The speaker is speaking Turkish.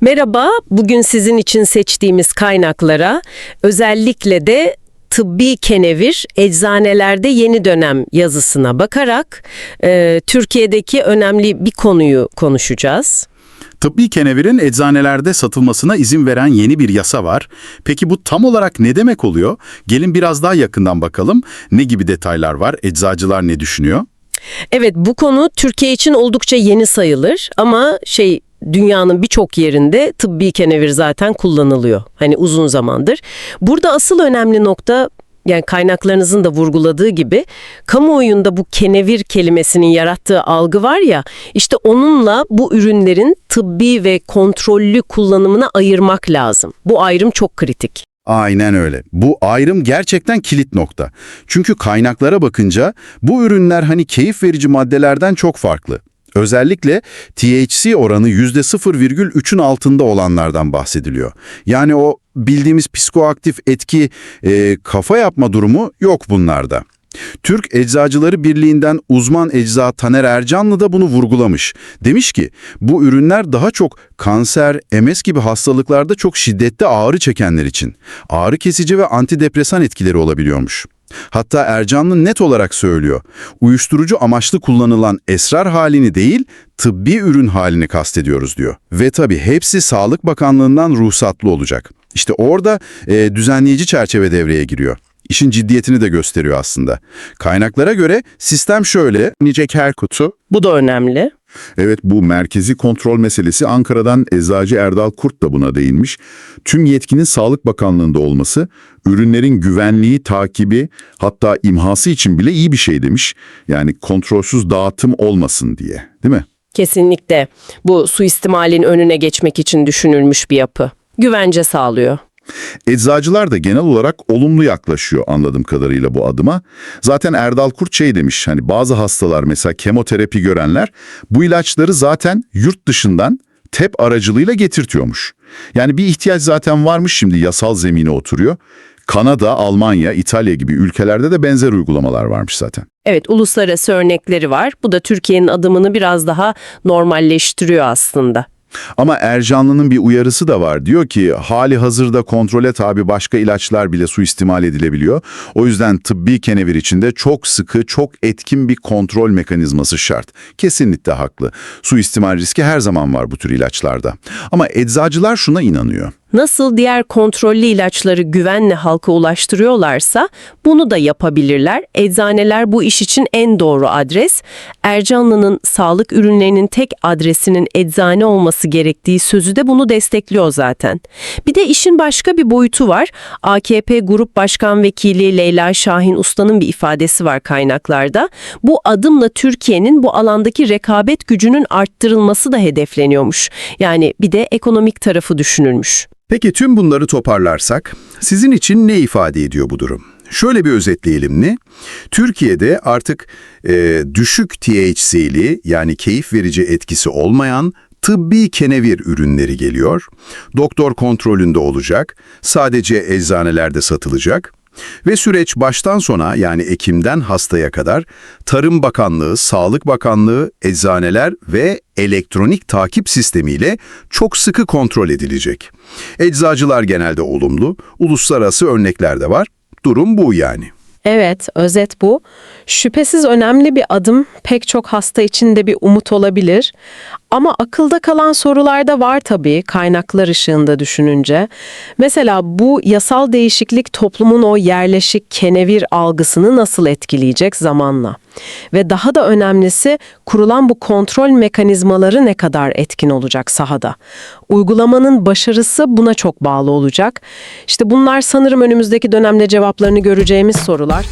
Merhaba, bugün sizin için seçtiğimiz kaynaklara özellikle de tıbbi kenevir eczanelerde yeni dönem yazısına bakarak e, Türkiye'deki önemli bir konuyu konuşacağız. Tıbbi kenevirin eczanelerde satılmasına izin veren yeni bir yasa var. Peki bu tam olarak ne demek oluyor? Gelin biraz daha yakından bakalım. Ne gibi detaylar var? Eczacılar ne düşünüyor? Evet bu konu Türkiye için oldukça yeni sayılır ama şey dünyanın birçok yerinde tıbbi kenevir zaten kullanılıyor. Hani uzun zamandır. Burada asıl önemli nokta yani kaynaklarınızın da vurguladığı gibi kamuoyunda bu kenevir kelimesinin yarattığı algı var ya işte onunla bu ürünlerin tıbbi ve kontrollü kullanımını ayırmak lazım. Bu ayrım çok kritik. Aynen öyle. Bu ayrım gerçekten kilit nokta. Çünkü kaynaklara bakınca bu ürünler hani keyif verici maddelerden çok farklı. Özellikle THC oranı %0,3'ün altında olanlardan bahsediliyor. Yani o bildiğimiz psikoaktif etki, e, kafa yapma durumu yok bunlarda. Türk Eczacıları Birliği'nden uzman ecza Taner Ercanlı da bunu vurgulamış. Demiş ki bu ürünler daha çok kanser, MS gibi hastalıklarda çok şiddetli ağrı çekenler için ağrı kesici ve antidepresan etkileri olabiliyormuş. Hatta Ercanlı net olarak söylüyor. Uyuşturucu amaçlı kullanılan esrar halini değil, tıbbi ürün halini kastediyoruz diyor. Ve tabii hepsi Sağlık Bakanlığı'ndan ruhsatlı olacak. İşte orada e, düzenleyici çerçeve devreye giriyor. İşin ciddiyetini de gösteriyor aslında. Kaynaklara göre sistem şöyle, Nicek her kutu. Bu da önemli. Evet bu merkezi kontrol meselesi Ankara'dan Eczacı Erdal Kurt da buna değinmiş. Tüm yetkinin Sağlık Bakanlığı'nda olması, ürünlerin güvenliği, takibi hatta imhası için bile iyi bir şey demiş. Yani kontrolsüz dağıtım olmasın diye değil mi? Kesinlikle bu suistimalin önüne geçmek için düşünülmüş bir yapı. Güvence sağlıyor. Eczacılar da genel olarak olumlu yaklaşıyor anladığım kadarıyla bu adıma. Zaten Erdal Kurt şey demiş hani bazı hastalar mesela kemoterapi görenler bu ilaçları zaten yurt dışından TEP aracılığıyla getirtiyormuş. Yani bir ihtiyaç zaten varmış şimdi yasal zemine oturuyor. Kanada, Almanya, İtalya gibi ülkelerde de benzer uygulamalar varmış zaten. Evet, uluslararası örnekleri var. Bu da Türkiye'nin adımını biraz daha normalleştiriyor aslında. Ama Ercanlı'nın bir uyarısı da var. Diyor ki hali hazırda kontrole tabi başka ilaçlar bile suistimal edilebiliyor. O yüzden tıbbi kenevir içinde çok sıkı, çok etkin bir kontrol mekanizması şart. Kesinlikle haklı. Suistimal riski her zaman var bu tür ilaçlarda. Ama eczacılar şuna inanıyor. Nasıl diğer kontrollü ilaçları güvenle halka ulaştırıyorlarsa bunu da yapabilirler. Eczaneler bu iş için en doğru adres. Ercanlı'nın sağlık ürünlerinin tek adresinin eczane olması gerektiği sözü de bunu destekliyor zaten. Bir de işin başka bir boyutu var. AKP Grup Başkan Vekili Leyla Şahin Usta'nın bir ifadesi var kaynaklarda. Bu adımla Türkiye'nin bu alandaki rekabet gücünün arttırılması da hedefleniyormuş. Yani bir de ekonomik tarafı düşünülmüş. Peki tüm bunları toparlarsak sizin için ne ifade ediyor bu durum? Şöyle bir özetleyelim mi? Türkiye'de artık e, düşük THC'li yani keyif verici etkisi olmayan tıbbi kenevir ürünleri geliyor. Doktor kontrolünde olacak, sadece eczanelerde satılacak. Ve süreç baştan sona yani Ekim'den hastaya kadar Tarım Bakanlığı, Sağlık Bakanlığı, eczaneler ve elektronik takip sistemiyle çok sıkı kontrol edilecek. Eczacılar genelde olumlu, uluslararası örnekler de var. Durum bu yani. Evet, özet bu. Şüphesiz önemli bir adım, pek çok hasta için de bir umut olabilir. Ama akılda kalan sorular da var tabii kaynaklar ışığında düşününce. Mesela bu yasal değişiklik toplumun o yerleşik kenevir algısını nasıl etkileyecek zamanla? Ve daha da önemlisi kurulan bu kontrol mekanizmaları ne kadar etkin olacak sahada? Uygulamanın başarısı buna çok bağlı olacak. İşte bunlar sanırım önümüzdeki dönemde cevaplarını göreceğimiz sorular.